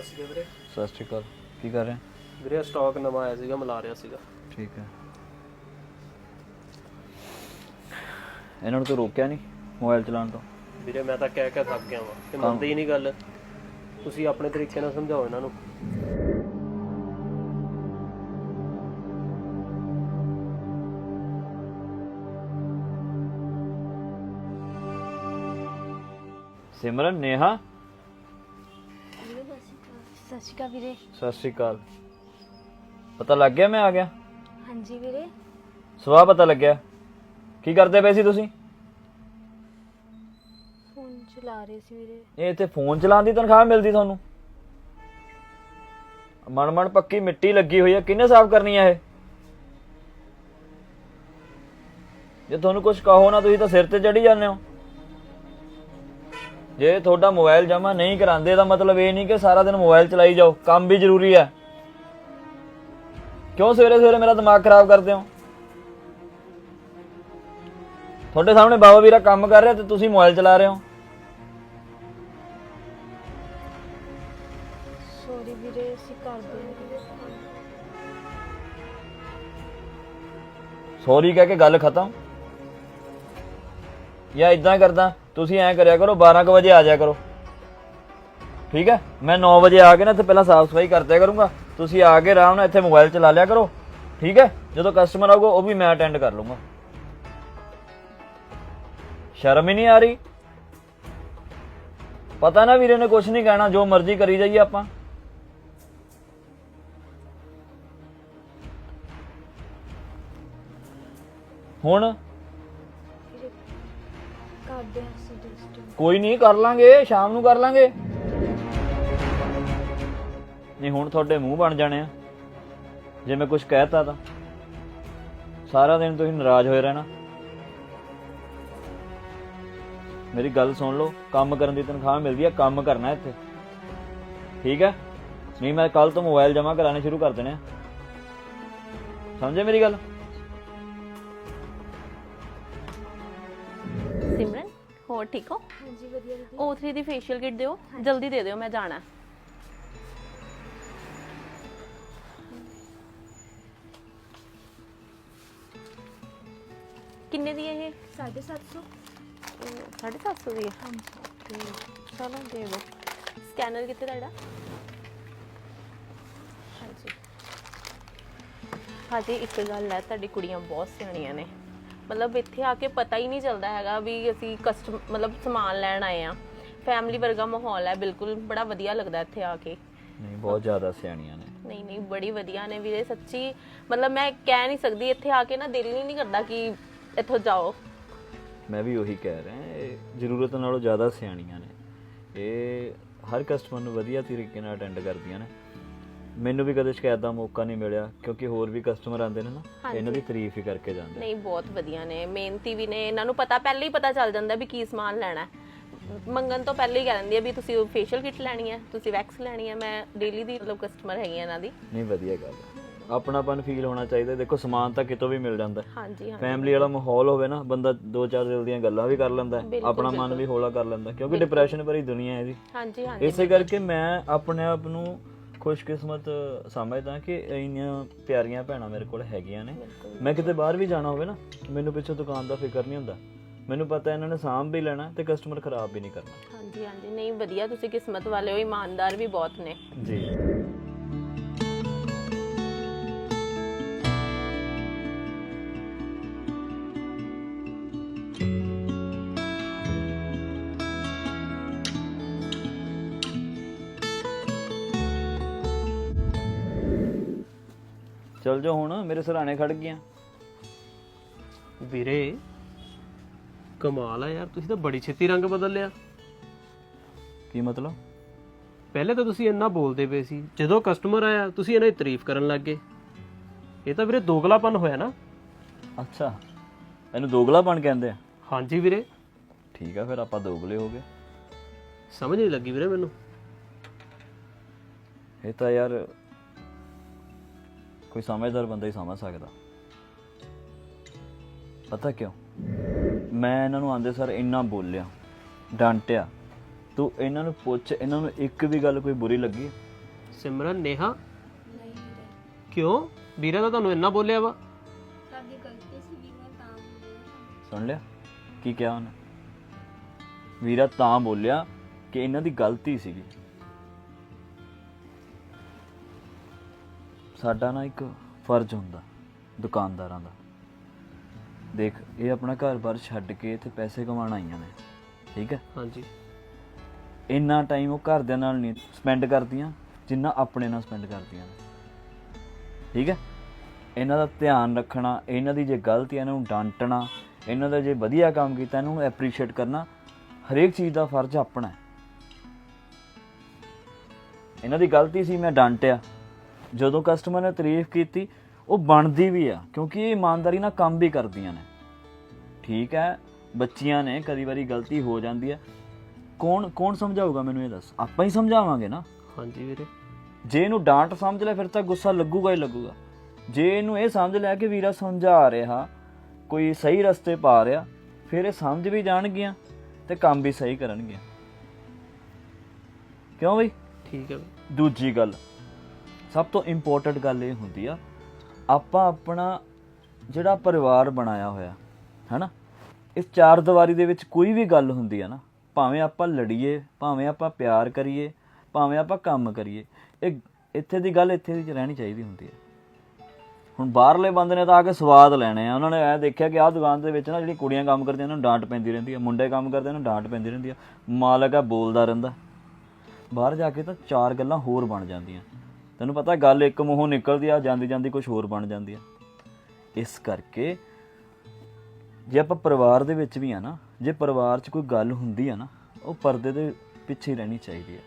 ਵੀਰੇ। ਸਤਿ ਸ਼੍ਰੀ ਅਕਾਲ। ਕੀ ਕਰ ਰਹੇ? ਵੀਰੇ ਸਟਾਕ ਨਵਾਂ ਆਇਆ ਸੀਗਾ ਮਿਲਾ ਰਿਹਾ ਸੀਗਾ। ਠੀਕ ਹੈ। ਇਹਨਾਂ ਨੂੰ ਤਾਂ ਰੋਕਿਆ ਨਹੀਂ ਮੋਬਾਈਲ ਚਲਾਉਣ ਤੋਂ। ਵੀਰੇ ਮੈਂ ਤਾਂ ਕਹਿ ਕੇ ਥੱਕ ਗਿਆ ਵਾਂ। ਤੇ ਮੰਨਦੇ ਹੀ ਨਹੀਂ ਗੱਲ। ਤੁਸੀਂ ਆਪਣੇ ਤਰੀਕੇ ਨਾਲ ਸਮਝਾਓ ਇਹਨਾਂ ਨੂੰ। ਸਿਮਰਨ ਨੇਹਾ? ਸਤਿ ਸ਼੍ਰੀ ਅਕਾਲ ਵੀਰੇ। ਸਤਿ ਸ਼੍ਰੀ ਅਕਾਲ। ਪਤਾ ਲੱਗ ਗਿਆ ਮੈਂ ਆ ਗਿਆ? ਹਾਂਜੀ ਵੀਰੇ। ਸਵਾਹ ਪਤਾ ਲੱਗਿਆ। ਕੀ ਕਰਦੇ ਪਏ ਸੀ ਤੁਸੀਂ? ਫੋਨ ਚਲਾ ਰਹੇ ਸੀ ਵੀਰੇ। ਇਹ ਇੱਥੇ ਫੋਨ ਚਲਾਉਣ ਦੀ ਤਨਖਾਹ ਮਿਲਦੀ ਤੁਹਾਨੂੰ? ਮਨ ਮਨ ਪੱਕੀ ਮਿੱਟੀ ਲੱਗੀ ਹੋਈ ਹੈ ਕਿਹਨੇ ਸਾਫ਼ ਕਰਨੀ ਹੈ ਇਹ? ਜੇ ਤੁਹਾਨੂੰ ਕੁਝ ਕਹੋ ਨਾ ਤੁਸੀਂ ਤਾਂ ਸਿਰ ਤੇ ਚੜੀ ਜਾਂਦੇ ਹੋ। ਜੇ ਤੁਹਾਡਾ ਮੋਬਾਈਲ ਜਮਾ ਨਹੀਂ ਕਰਾਉਂਦੇ ਤਾਂ ਮਤਲਬ ਇਹ ਨਹੀਂ ਕਿ ਸਾਰਾ ਦਿਨ ਮੋਬਾਈਲ ਚਲਾਈ ਜਾਓ। ਕੰਮ ਵੀ ਜ਼ਰੂਰੀ ਹੈ। ਕਿਉਂ ਸਵੇਰੇ ਸਵੇਰੇ ਮੇਰਾ ਦਿਮਾਗ ਖਰਾਬ ਕਰਦੇ ਹੋ? ਤੁਹਾਡੇ ਸਾਹਮਣੇ ਬਾਬਾ ਵੀਰਾ ਕੰਮ ਕਰ ਰਿਹਾ ਤੇ ਤੁਸੀਂ ਮੋਬਾਈਲ ਚਲਾ ਰਹੇ ਹੋ। ਸੌਰੀ ਵੀਰੇ ਅਸੀਂ ਕਰਦੇ। ਸੌਰੀ ਕਹਿ ਕੇ ਗੱਲ ਖਤਮ। ਜਾਂ ਇਦਾਂ ਕਰਦਾ ਤੁਸੀਂ ਐਂ ਕਰਿਆ ਕਰੋ 12 ਕੁ ਵਜੇ ਆ ਜਾਇਆ ਕਰੋ। ਠੀਕ ਹੈ? ਮੈਂ 9 ਵਜੇ ਆ ਕੇ ਨਾ ਇੱਥੇ ਪਹਿਲਾਂ ਸਾਫ਼ ਸਫ਼ਾਈ ਕਰ ਦਿਆ ਕਰੂੰਗਾ। ਤੁਸੀਂ ਆ ਕੇ ਆਰਾਮ ਨਾਲ ਇੱਥੇ ਮੋਬਾਈਲ ਚਲਾ ਲਿਆ ਕਰੋ। ਠੀਕ ਹੈ? ਜਦੋਂ ਕਸਟਮਰ ਆਊਗਾ, ਉਹ ਵੀ ਮੈਂ ਅਟੈਂਡ ਕਰ ਲੂੰਗਾ ਸ਼ਰਮ ਹੀ ਨਹੀਂ ਆ ਰਹੀ? ਪਤਾ ਨਾ ਵੀਰੇ ਨੇ ਕੁਝ ਨਹੀਂ ਕਹਿਣਾ, ਜੋ ਮਰਜ਼ੀ ਕਰੀ ਜਾਈਏ ਆਪਾਂ। ਹੁਣ? ਕਰਦੇ ਹਾਂ ਕੋਈ ਨਹੀਂ, ਕਰ ਲਾਂਗੇ, ਸ਼ਾਮ ਨੂੰ ਕਰ ਲਾਂਗੇ। ਨਹੀਂ, ਹੁਣ ਤੁਹਾਡੇ ਮੂੰਹ ਬਣ ਜਾਣੇ ਆ। ਜੇ ਮੈਂ ਕੁਝ ਕਹਿਤਾ ਤਾਂ। ਸਾਰਾ ਦਿਨ ਤੁਸੀਂ ਨਾਰਾਜ਼ ਹੋਏ ਰਹਿਣਾ। ਮੇਰੀ ਗੱਲ ਸੁਣ ਲਓ, ਕੰਮ ਕਰਨ ਦੀ ਤਨਖਾਹ ਮਿਲਦੀ ਆ, ਕੰਮ ਕਰਨਾ ਇੱਥੇ। ਠੀਕ ਹੈ? ਨਹੀਂ, ਮੈਂ ਕੱਲ ਤੋਂ ਮੋਬਾਈਲ ਜਮ੍ਹਾਂ ਕਰਾਣੇ ਸ਼ੁਰੂ ਕਰ ਦੇਣੇ ਆ। ਸਮਝੇ ਮੇਰੀ ਗੱਲ? ਹੋਰ ਠੀਕ ਹੋ? ਹਾਂਜੀ ਵਧੀਆ ਦੀਦੀ O3 ਦੀ ਫੇਸ਼ੀਅਲ ਕਿਟ ਦਿਓ। ਜਲਦੀ ਦੇ ਦਿਓ ਮੈਂ ਜਾਣਾ। ਹੈ। ਕਿੰਨੇ ਦੀ ਹੈ ਇਹ? 750 ਇਹ 750 ਦੀ ਹੈ? ਹਾਂਜੀ। ਤੇ ਚਲੋ ਦੇ ਦਿਓ। ਸਕੈਨਰ ਕਿੱਥੇ ਤੁਹਾਡਾ? ਹਾਂਜੀ। ਹਾਂਜੀ ਇੱਕ ਗੱਲ ਹੈ ਤੁਹਾਡੀ ਕੁੜੀਆਂ ਬਹੁਤ ਸਿਆਣੀਆਂ ਨੇ। ਮਤਲਬ ਇੱਥੇ ਆ ਕੇ ਪਤਾ ਹੀ ਨਹੀਂ ਚੱਲਦਾ ਹੈਗਾ ਵੀ ਅਸੀਂ ਕਸਟਮ ਮਤਲਬ ਸਮਾਨ ਲੈਣ ਆਏ ਆ ਫੈਮਿਲੀ ਵਰਗਾ ਮਾਹੌਲ ਹੈ ਬਿਲਕੁਲ ਬੜਾ ਵਧੀਆ ਲੱਗਦਾ ਇੱਥੇ ਆ ਕੇ। ਨਹੀਂ ਬਹੁਤ ਜ਼ਿਆਦਾ ਸਿਆਣੀਆਂ ਨੇ। ਨਹੀਂ ਨਹੀਂ ਬੜੀ ਵਧੀਆ ਨੇ ਵੀਰੇ ਸੱਚੀ। ਮਤਲਬ ਮੈਂ ਕਹਿ ਨਹੀਂ ਸਕਦੀ ਇੱਥੇ ਆ ਕੇ ਨਾ ਦਿਲ ਹੀ ਨਹੀਂ ਕਰਦਾ ਕਿ ਇੱਥੋਂ ਜਾਓ। ਮੈਂ ਵੀ ਉਹੀ ਕਹਿ ਰਿਹਾ ਇਹ ਜ਼ਰੂਰਤ ਨਾਲੋਂ ਜ਼ਿਆਦਾ ਸਿਆਣੀਆਂ ਨੇ। ਇਹ ਹਰ ਕਸਟਮਰ ਨੂੰ ਵਧੀਆ ਤਰੀਕੇ ਨਾਲ ਅਟੈਂਡ ਕਰਦੀਆਂ ਨੇ। ਮੈਨੂੰ ਵੀ ਕਦੇ ਸ਼ਿਕਾਇਤ ਦਾ ਮੌਕਾ ਨਹੀਂ ਮਿਲਿਆ ਕਿਉਂਕਿ ਹੋਰ ਵੀ ਕਸਟਮਰ ਆਉਂਦੇ ਨੇ ਨਾ ਇਹਨਾਂ ਦੀ ਤਾਰੀਫ ਹੀ ਕਰਕੇ ਜਾਂਦੇ ਨਹੀਂ ਬਹੁਤ ਵਧੀਆ ਨੇ। ਮਿਹਨਤੀ ਵੀ ਨੇ ਇਹਨਾਂ ਨੂੰ ਪਤਾ ਪਹਿਲਾਂ ਹੀ ਪਤਾ ਚੱਲ ਜਾਂਦਾ ਵੀ ਕੀ ਸਮਾਨ ਲੈਣਾ ਹੈ। ਮੰਗਣ ਤੋਂ ਪਹਿਲਾਂ ਹੀ ਕਹਿ ਦਿੰਦੀ ਆ ਵੀ ਤੁਸੀਂ ਫੇਸ਼ੀਅਲ ਕਿਟ ਲੈਣੀ ਹੈ ਤੁਸੀਂ ਵੈਕਸ ਲੈਣੀ ਹੈ। ਮੈਂ ਡੇਲੀ ਦੀ ਮਤਲਬ ਕਸਟਮਰ ਹੈਗੀ ਆ ਇਹਨਾਂ ਦੀ। ਨਹੀਂ ਵਧੀਆ ਗੱਲ ਹੈ। ਆਪਣਾਪਨ ਫੀਲ ਹੋਣਾ ਚਾਹੀਦਾ ਦੇਖੋ ਸਮਾਨ ਤਾਂ ਕਿਤੋਂ ਵੀ ਮਿਲ ਜਾਂਦਾ ਹਾਂਜੀ ਹਾਂ ਫੈਮਿਲੀ ਵਾਲਾ ਮਾਹੌਲ ਹੋਵੇ ਨਾ ਬੰਦਾ ਦੋ ਚਾਰ ਦਿਲ ਦੀਆਂ ਗੱਲਾਂ ਵੀ ਕਰ ਲੈਂਦਾ ਹੈ, ਆਪਣਾ ਮਨ ਵੀ ਹੌਲਾ ਕਰ ਲੈਂਦਾ ਕਿਉਂਕਿ ਡਿਪਰੈਸ਼ਨ ਭਰੀ ਦੁਨੀਆ ਹੈ ਜੀ ਹਾਂਜੀ ਹਾਂਜੀ ਇਸੇ ਕਰਕੇ ਮੈਂ ਆਪਣੇ ਆਪ ਨੂੰ ਖੁਸ਼ਕਿਸਮਤ ਸਮਝਦਾ ਕਿ ਇੰਨੀਆਂ ਪਿਆਰੀਆਂ ਭੈਣਾਂ ਮੇਰੇ ਕੋਲ ਹੈਗੀਆਂ ਨੇ। ਮੈਂ ਕਿਤੇ ਬਾਹਰ ਵੀ ਜਾਣਾ ਹੋਵੇ ਨਾ ਮੈਨੂੰ ਪਿੱਛੋਂ ਦੁਕਾਨ ਦਾ ਫਿਕਰ ਨਹੀਂ ਹੁੰਦਾ। ਮੈਨੂੰ ਪਤਾ ਇਹਨਾਂ ਨੇ ਸਾਂਭ ਵੀ ਲੈਣਾ ਤੇ ਕਸਟਮਰ ਖਰਾਬ ਵੀ ਨਹੀਂ ਕਰਨਾ। ਹਾਂਜੀ ਹਾਂਜੀ। ਨਹੀਂ ਵਧੀਆ ਤੁਸੀਂ ਕਿਸਮਤ ਵਾਲੇ ਹੋ ਇਮਾਨਦਾਰ ਵੀ ਬਹੁਤ ਨੇ। ਜੀ। ਚਲ ਜਾ ਹੁਣ ਮੇਰੇ ਸਰਾਣੇ ਖੜ ਗਈਆਂ। ਵੀਰੇ ਕਮਾਲ ਆ ਯਾਰ ਤੁਸੀਂ ਤਾਂ ਬੜੀ ਛੇਤੀ ਰੰਗ ਬਦਲ ਲਿਆ ਕੀ ਮਤਲਬ? ਪਹਿਲੇ ਤਾਂ ਤੁਸੀਂ ਇੰਨਾ ਬੋਲਦੇ ਪਏ ਸੀ ਜਦੋਂ ਕਸਟਮਰ ਆਇਆ ਤੁਸੀਂ ਇਹਨਾਂ ਦੀ ਤਾਰੀਫ ਕਰਨ ਲੱਗ ਗਏ। ਇਹ ਤਾਂ ਵੀਰੇ ਦੋਗਲਾਪਨ ਹੋਇਆ ਨਾ। ਅੱਛਾ ਇਹਨੂੰ ਦੋਗਲਾਪਣ ਕਹਿੰਦੇ ਆ? ਹਾਂਜੀ ਵੀਰੇ। ਠੀਕ ਆ ਫਿਰ ਆਪਾਂ ਦੋਗਲੇ ਹੋ ਗਏ। ਸਮਝ ਨਹੀਂ ਲੱਗੀ ਵੀਰੇ ਮੈਨੂੰ। ਇਹ ਤਾਂ ਯਾਰ ਕੋਈ ਸਮਝਦਾਰ ਬੰਦਾ ਹੀ ਸਮਝ ਸਕਦਾ। ਪਤਾ ਕਿਉਂ? ਮੈਂ ਇਹਨਾਂ ਨੂੰ ਆਂਦੇ ਸਰ ਇੰਨਾ ਬੋਲਿਆ ਡਾਂਟਿਆ। ਤੂੰ ਇਹਨਾਂ ਨੂੰ ਪੁੱਛ ਇਹਨਾਂ ਨੂੰ ਇੱਕ ਵੀ ਗੱਲ ਕੋਈ ਬੁਰੀ ਲੱਗੀ? ਸਿਮਰਨ ਨੇਹਾ? ਨਹੀਂ ਵੀਰੇ। ਕਿਉਂ? ਵੀਰਾ ਤਾਂ ਤੁਹਾਨੂੰ ਇੰਨਾ ਬੋਲਿਆ ਵਾ। ਤੁਹਾਡੀ ਗਲਤੀ ਸੀ ਵੀ ਮੈਂ ਤਾਂ ਬੋਲਿਆ ਸੁਣ ਲਿਆ ਕੀ ਕਿਹਾ ਉਹਨੇ? ਵੀਰਾ ਤਾਂ ਬੋਲਿਆ ਕਿ ਇਹਨਾਂ ਦੀ ਗਲਤੀ ਸੀਗੀ। ਸਾਡਾ ਨਾ ਇੱਕ ਫਰਜ਼ ਹੁੰਦਾ ਦੁਕਾਨਦਾਰਾਂ ਦਾ। ਦੇਖ ਇਹ ਆਪਣਾ ਘਰ-ਬਾਰ ਛੱਡ ਕੇ ਇੱਥੇ ਪੈਸੇ ਕਮਾਉਣ ਆਈਆਂ ਨੇ ਠੀਕ ਹੈ? ਹਾਂਜੀ। ਇੰਨਾ ਟਾਈਮ ਉਹ ਘਰਦਿਆਂ ਨਾਲ ਨਹੀਂ ਸਪੈਂਡ ਕਰਦੀਆਂ ਜਿੰਨਾ ਆਪਣੇ ਨਾਲ ਸਪੈਂਡ ਕਰਦੀਆਂ ਨੇ। ਠੀਕ ਹੈ? ਇਹਨਾਂ ਦਾ ਧਿਆਨ ਰੱਖਣਾ ਇਹਨਾਂ ਦੀ ਜੇ ਗਲਤੀ ਹੈ ਇਹਨਾਂ ਨੂੰ ਡਾਂਟਣਾ ਇਹਨਾਂ ਦਾ ਜੇ ਵਧੀਆ ਕੰਮ ਕੀਤਾ ਇਹਨਾਂ ਨੂੰ ਐਪਰੀਸ਼ੀਏਟ ਕਰਨਾ ਹਰੇਕ ਚੀਜ਼ ਦਾ ਫਰਜ਼ ਆਪਣਾ ਹੈ। ਇਹਨਾਂ ਦੀ ਗਲਤੀ ਸੀ ਮੈਂ ਡਾਂਟਿਆ। ਜਦੋਂ ਕਸਟਮਰ ਨੇ ਤਾਰੀਫ ਕੀਤੀ ਉਹ ਬਣਦੀ ਵੀ ਆ ਕਿਉਂਕਿ ਇਹ ਇਮਾਨਦਾਰੀ ਨਾਲ ਕੰਮ ਵੀ ਕਰਦੀਆਂ ਨੇ। ਠੀਕ ਹੈ ਬੱਚੀਆਂ ਨੇ ਕਦੀ ਵਾਰੀ ਗਲਤੀ ਹੋ ਜਾਂਦੀ ਹੈ। ਕੌਣ ਕੌਣ ਸਮਝਾਊਗਾ ਮੈਨੂੰ ਇਹ ਦੱਸ? ਆਪਾਂ ਹੀ ਸਮਝਾਵਾਂਗੇ ਨਾ। ਹਾਂਜੀ ਵੀਰੇ। ਜੇ ਇਹਨੂੰ ਡਾਂਟ ਸਮਝ ਲੈ ਫਿਰ ਤਾਂ ਗੁੱਸਾ ਲੱਗੂਗਾ ਹੀ ਲੱਗੂਗਾ। ਜੇ ਇਹਨੂੰ ਇਹ ਸਮਝ ਲਿਆ ਕਿ ਵੀਰਾ ਸਮਝਾ ਰਿਹਾ ਕੋਈ ਸਹੀ ਰਸਤੇ ਪਾ ਰਿਹਾ ਫਿਰ ਇਹ ਸਮਝ ਵੀ ਜਾਣਗੀਆਂ ਤੇ ਕੰਮ ਵੀ ਸਹੀ ਕਰਨਗੀਆਂ। ਕਿਉਂ ਬਈ? ਠੀਕ ਹੈ। ਦੂਜੀ ਗੱਲ ਸਭ ਤੋਂ ਇੰਪੋਰਟੈਂਟ ਗੱਲ ਇਹ ਹੁੰਦੀ ਆ, ਆਪਾਂ ਆਪਣਾ ਜਿਹੜਾ ਪਰਿਵਾਰ ਬਣਾਇਆ ਹੋਇਆ, ਹੈਨਾ? ਇਸ ਚਾਰ ਦੀਵਾਰੀ ਦੇ ਵਿੱਚ ਕੋਈ ਵੀ ਗੱਲ ਹੁੰਦੀ ਆ ਨਾ, ਭਾਵੇਂ ਆਪਾਂ ਲੜੀਏ, ਭਾਵੇਂ ਆਪਾਂ ਪਿਆਰ ਕਰੀਏ, ਭਾਵੇਂ ਆਪਾਂ ਕੰਮ ਕਰੀਏ, ਇਹ ਇੱਥੇ ਦੀ ਗੱਲ ਇੱਥੇ ਦੀ ਰਹਿਣੀ ਚਾਹੀਦੀ ਹੁੰਦੀ ਹੈ ਹੁਣ ਬਾਹਰਲੇ ਬੰਦੇ ਨੇ ਤਾਂ ਆ ਕੇ ਸਵਾਦ ਲੈਣੇ ਆ, ਉਹਨਾਂ ਨੇ ਇਹ ਦੇਖਿਆ ਕਿ ਆਹ ਦੁਕਾਨ ਦੇ ਵਿੱਚ ਨਾ ਜਿਹੜੀ ਕੁੜੀਆਂ ਕੰਮ ਕਰਦੀਆਂ, ਉਹਨਾਂ ਨੂੰ ਡਾਂਟ ਪੈਂਦੀ ਰਹਿੰਦੀ ਆ, ਮੁੰਡੇ ਕੰਮ ਕਰਦੇ, ਉਹਨਾਂ ਨੂੰ ਡਾਂਟ ਪੈਂਦੀ ਰਹਿੰਦੀ ਆ, ਮਾਲਕ ਆ ਬੋਲਦਾ ਰਹਿੰਦਾ। ਬਾਹਰ ਜਾ ਕੇ ਤਾਂ ਚਾਰ ਗੱਲਾਂ ਹੋਰ ਬਣ ਜਾਂਦੀਆਂ। ਤੈਨੂੰ ਪਤਾ ਗੱਲ ਇੱਕ ਮੂੰਹੋਂ ਨਿਕਲਦੀ ਆ ਜਾਂਦੀ ਜਾਂਦੀ ਕੁਝ ਹੋਰ ਬਣ ਜਾਂਦੀ ਆ। ਇਸ ਕਰਕੇ ਜੇ ਆਪਾਂ ਪਰਿਵਾਰ ਦੇ ਵਿੱਚ ਵੀ ਆ ਨਾ ਜੇ ਪਰਿਵਾਰ 'ਚ ਕੋਈ ਗੱਲ ਹੁੰਦੀ ਆ ਨਾ ਉਹ ਪਰਦੇ ਦੇ ਪਿੱਛੇ ਰਹਿਣੀ ਚਾਹੀਦੀ ਆ।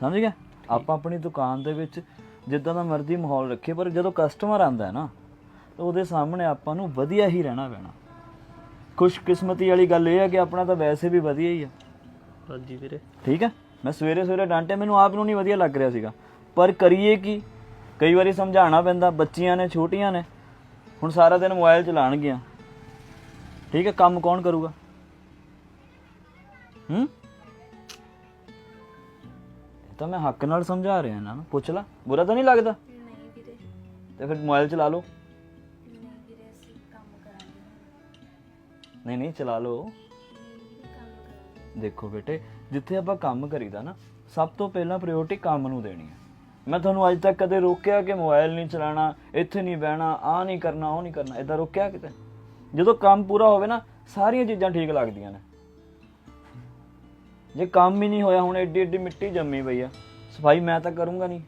ਸਮਝ ਗਿਆ? ਆਪਾਂ ਆਪਣੀ ਦੁਕਾਨ ਦੇ ਵਿੱਚ ਜਿੱਦਾਂ ਦਾ ਮਰਜ਼ੀ ਮਾਹੌਲ ਰੱਖੇ ਪਰ ਜਦੋਂ ਕਸਟਮਰ ਆਂਦਾ ਹੈ ਨਾ ਤਾਂ ਉਹਦੇ ਸਾਹਮਣੇ ਆਪਾਂ ਨੂੰ ਵਧੀਆ ਹੀ ਰਹਿਣਾ ਪੈਣਾ। ਖੁਸ਼ਕਿਸਮਤੀ ਵਾਲੀ ਗੱਲ ਇਹ ਹੈ ਕਿ ਆਪਣਾ ਤਾਂ ਵੈਸੇ ਵੀ ਵਧੀਆ ਹੀ ਆ। ਹਾਂਜੀ ਵੀਰੇ। ਠੀਕ ਹੈ ਮੈਂ ਸਵੇਰੇ ਸਵੇਰੇ ਡਾਂਟਿਆ ਮੈਨੂੰ ਆਪ ਨੂੰ ਨਹੀਂ ਵਧੀਆ ਲੱਗ ਰਿਹਾ ਸੀਗਾ। ਪਰ ਕਰੀਏ ਕੀ? ਕਈ ਵਾਰੀ ਸਮਝਾਉਣਾ ਪੈਂਦਾ ਬੱਚੀਆਂ ਨੇ ਛੋਟੀਆਂ ਨੇ। ਹੁਣ ਸਾਰਾ ਦਿਨ ਮੋਬਾਈਲ ਚਲਾਣਗੀਆਂ ਠੀਕ ਹੈ ਕੰਮ ਕੌਣ ਕਰੂਗਾ? ਹੂੰ? ਤਾਂ ਮੈਂ ਹੱਕ ਨਾਲ ਸਮਝਾ ਰਿਹਾ ਇਹਨਾਂ ਨੂੰ ਪੁੱਛ ਲੈ। ਬੁਰਾ ਤਾਂ ਨਹੀਂ ਲੱਗਦਾ? ਨਹੀਂ ਵੀਰੇ। ਤੇ ਫਿਰ ਮੋਬਾਈਲ ਚਲਾ ਲਓ। ਨਹੀਂ ਵੀਰੇ ਅਸੀਂ ਕੰਮ ਕਰਾਂਗੇ। ਨਹੀਂ ਨਹੀਂ ਚਲਾ ਲਓ। ਦੇਖੋ ਬੇਟੇ ਜਿੱਥੇ ਆਪਾਂ ਕੰਮ ਕਰੀਦਾ ਨਾ, ਸਭ ਤੋਂ ਪਹਿਲਾਂ ਪ੍ਰਾਇੋਰਟੀ ਕੰਮ ਨੂੰ ਦੇਣੀ ਹੈ। ਮੈਂ ਤੁਹਾਨੂੰ ਅੱਜ ਤੱਕ ਕਦੇ ਰੋਕਿਆ ਕਿ ਮੋਬਾਈਲ ਨਹੀਂ ਚਲਾਣਾ ਇੱਥੇ ਨਹੀਂ ਬਹਿਣਾ ਆ ਨਹੀਂ ਕਰਨਾ, ਉਹ ਨਹੀਂ ਕਰਨਾ ਇਦਾਂ ਰੋਕਿਆ ਕਿਤੇ? ਜਦੋਂ ਕੰਮ ਪੂਰਾ ਹੋਵੇ ਨਾ, ਸਾਰੀਆਂ ਚੀਜ਼ਾਂ ਠੀਕ ਲੱਗਦੀਆਂ ਨੇ। ਜੇ ਕੰਮ ਹੀ ਨਹੀਂ ਹੋਇਆ, ਹੁਣ ਏਡੀ ਏਡੀ ਮਿੱਟੀ ਜੰਮੀ ਪਈ ਆ। ਸਫ਼ਾਈ ਮੈਂ ਤਾਂ ਕਰੂੰਗਾ ਨਹੀਂ।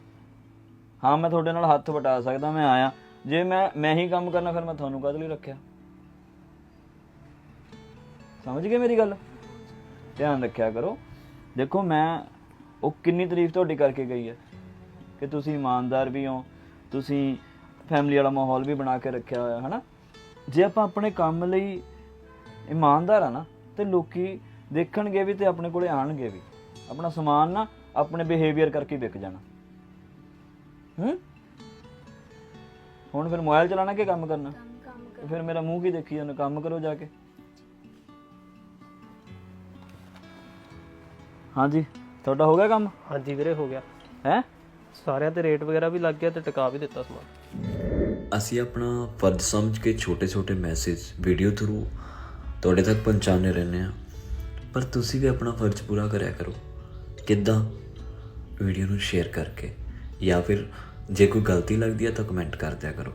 ਹਾਂ, ਮੈਂ ਤੁਹਾਡੇ ਨਾਲ ਹੱਥ ਵਟਾ ਸਕਦਾ, ਮੈਂ ਆਇਆ। ਜੇ ਮੈਂ ਮੈਂ ਹੀ ਕੰਮ ਕਰਨਾ, ਫਿਰ ਮੈਂ ਤੁਹਾਨੂੰ ਕਦ ਲਈ ਰੱਖਿਆ? ਸਮਝ ਗਏ ਮੇਰੀ ਗੱਲ? ਧਿਆਨ ਰੱਖਿਆ ਕਰੋ। ਦੇਖੋ ਮੈਂ ਉਹ ਕਿੰਨੀ ਤਾਰੀਫ ਤੁਹਾਡੀ ਕਰਕੇ ਗਈ ਹੈ ਕਿ ਤੁਸੀਂ ਇਮਾਨਦਾਰ ਵੀ ਹੋ ਤੁਸੀਂ ਫੈਮਿਲੀ ਵਾਲਾ ਮਾਹੌਲ ਵੀ ਬਣਾ ਕੇ ਰੱਖਿਆ ਹੋਇਆ ਹੈ ਨਾ ਜੇ ਆਪਾਂ ਆਪਣੇ ਕੰਮ ਲਈ ਇਮਾਨਦਾਰ ਆ ਨਾ ਤੇ ਲੋਕੀ ਦੇਖਣਗੇ ਵੀ ਤੇ ਆਪਣੇ ਕੋਲੇ ਆਣਗੇ ਵੀ। ਆਪਣਾ ਸਮਾਨ ਨਾ ਆਪਣੇ ਬਿਹੇਵੀਅਰ ਕਰਕੇ ਵਿਕ ਜਾਣਾ। ਹੂੰ? ਹੁਣ ਫਿਰ ਮੋਬਾਈਲ ਚਲਾਣਾ ਕਿ ਕੰਮ ਕਰਨਾ? ਕੰਮ ਕੰਮ ਤੇ ਫਿਰ ਮੇਰਾ ਮੂੰਹ ਕੀ ਦੇਖੀ ਜਾਂਦਾ? ਕੰਮ ਕਰੋ ਜਾ ਕੇ। ਹਾਂਜੀ ਤੁਹਾਡਾ ਹੋ ਗਿਆ ਕੰਮ? ਹਾਂਜੀ ਵੀਰੇ ਹੋ ਗਿਆ। ਹੈ? ਸਾਰਿਆਂ ਤੇ ਰੇਟ ਵਗੈਰਾ ਵੀ ਲੱਗ ਗਿਆ ਤੇ ਟਿਕਾ ਵੀ ਦਿੱਤਾ ਸਮਾਨ। ਅਸੀਂ ਆਪਣਾ ਫਰਜ਼ ਸਮਝ ਕੇ ਛੋਟੇ-ਛੋਟੇ ਮੈਸੇਜ ਵੀਡੀਓ ਥਰੂ ਤੁਹਾਡੇ ਤੱਕ ਪਹੁੰਚਾਉਂਦੇ ਰਹਿੰਦੇ ਹਾਂ। ਪਰ ਤੁਸੀਂ ਵੀ ਆਪਣਾ ਫਰਜ਼ ਪੂਰਾ ਕਰਿਆ ਕਰੋ। ਕਿੱਦਾਂ? ਵੀਡੀਓ ਨੂੰ ਸ਼ੇਅਰ ਕਰਕੇ ਜਾਂ ਫਿਰ ਜੇ ਕੋਈ ਗਲਤੀ ਲੱਗਦੀ ਹੈ ਤਾਂ ਕਮੈਂਟ ਕਰ ਦਿਆ ਕਰੋ।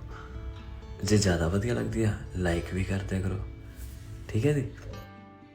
ਜੇ ਜ਼ਿਆਦਾ ਵਧੀਆ ਲੱਗਦੀ ਹੈ ਲਾਈਕ ਵੀ ਕਰ ਦਿਆ ਕਰੋ। ਠੀਕ ਹੈ ਜੀ?